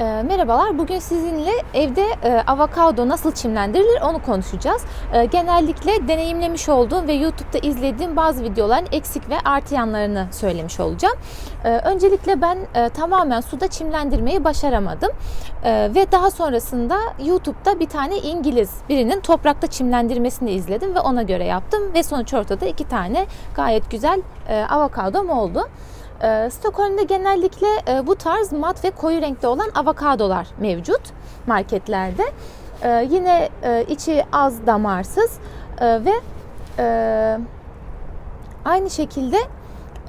E, merhabalar. Bugün sizinle evde e, avokado nasıl çimlendirilir onu konuşacağız. E, genellikle deneyimlemiş olduğum ve YouTube'da izlediğim bazı videoların eksik ve artı yanlarını söylemiş olacağım. E, öncelikle ben e, tamamen suda çimlendirmeyi başaramadım. E, ve daha sonrasında YouTube'da bir tane İngiliz birinin toprakta çimlendirmesini izledim ve ona göre yaptım. Ve sonuç ortada iki tane gayet güzel e, avokadom oldu. Ee, Stockholm'da genellikle e, bu tarz mat ve koyu renkte olan avokadolar mevcut marketlerde. Ee, Yine e, içi az damarsız e, ve e, aynı şekilde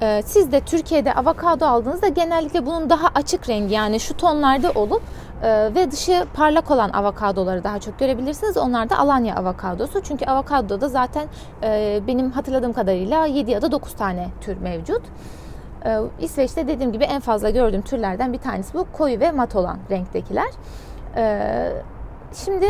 e, siz de Türkiye'de avokado aldığınızda genellikle bunun daha açık rengi yani şu tonlarda olup e, ve dışı parlak olan avokadoları daha çok görebilirsiniz. Onlar da Alanya avokadosu. Çünkü avokadoda zaten e, benim hatırladığım kadarıyla 7 ya da 9 tane tür mevcut. Ee, İsveç'te dediğim gibi en fazla gördüğüm türlerden bir tanesi bu. Koyu ve mat olan renktekiler. Ee, Şimdi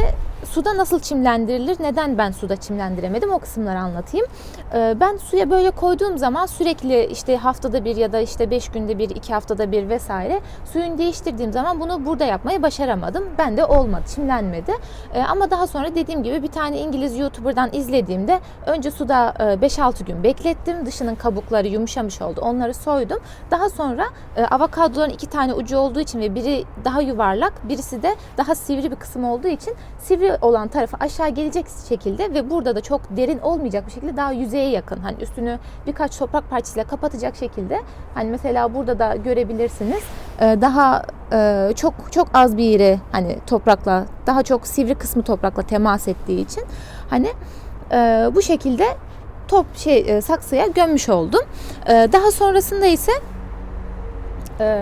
suda nasıl çimlendirilir? Neden ben suda çimlendiremedim? O kısımları anlatayım. Ee, Ben suya böyle koyduğum zaman sürekli işte haftada bir ya da işte beş günde bir, iki haftada bir vesaire suyunu değiştirdiğim zaman bunu burada yapmayı başaramadım. Ben de olmadı, çimlenmedi. Ee, Ama daha sonra dediğim gibi bir tane İngiliz YouTuber'dan izlediğimde önce suda e, 5-6 gün beklettim. Dışının kabukları yumuşamış oldu. Onları soydum. Daha sonra e, avokadoların iki tane ucu olduğu için ve biri daha yuvarlak, birisi de daha sivri bir kısım olduğu için sivri olan tarafı aşağı gelecek şekilde ve burada da çok derin olmayacak bir şekilde daha yüzeye yakın. Hani üstünü birkaç toprak parçasıyla kapatacak şekilde. Hani mesela burada da görebilirsiniz. e, Daha e, çok çok az bir yeri hani toprakla daha çok sivri kısmı toprakla temas ettiği için hani e, bu şekilde top şey saksıya gömmüş oldum. Daha sonrasında ise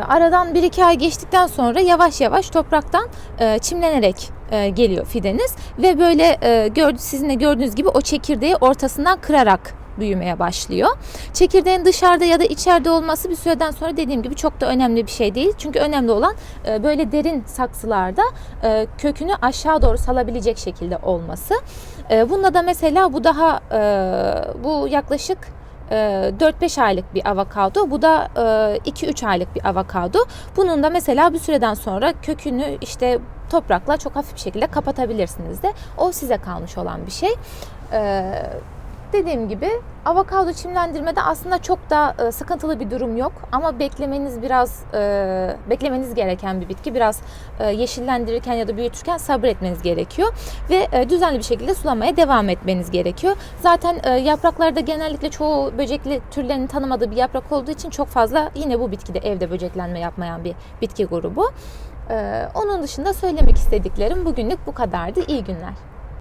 aradan 1-2 ay geçtikten sonra yavaş yavaş topraktan e, çimlenerek e, geliyor fideniz ve böyle e, sizin de gördüğünüz gibi o çekirdeği ortasından kırarak büyümeye başlıyor. Çekirdeğin dışarıda ya da içeride olması bir süreden sonra dediğim gibi çok da önemli bir şey değil. Çünkü önemli olan böyle derin saksılarda kökünü aşağı doğru salabilecek şekilde olması. Bunda da mesela bu daha bu yaklaşık 4-5 aylık bir avokado. Bu da e, 2-3 aylık bir avokado. Bunun da mesela bir süreden sonra kökünü işte toprakla çok hafif bir şekilde kapatabilirsiniz de. O size kalmış olan bir şey. E, Dediğim gibi avokado çimlendirmede aslında çok da e, sıkıntılı bir durum yok ama beklemeniz biraz e, beklemeniz gereken bir bitki. Biraz e, yeşillendirirken ya da büyütürken sabretmeniz gerekiyor ve e, düzenli bir şekilde sulamaya devam etmeniz gerekiyor. Zaten e, yapraklarda genellikle çoğu böcekli türlerin tanımadığı bir yaprak olduğu için çok fazla yine bu bitkide evde böceklenme yapmayan bir bitki grubu. E, onun dışında söylemek istediklerim bugünlük bu kadardı. İyi günler.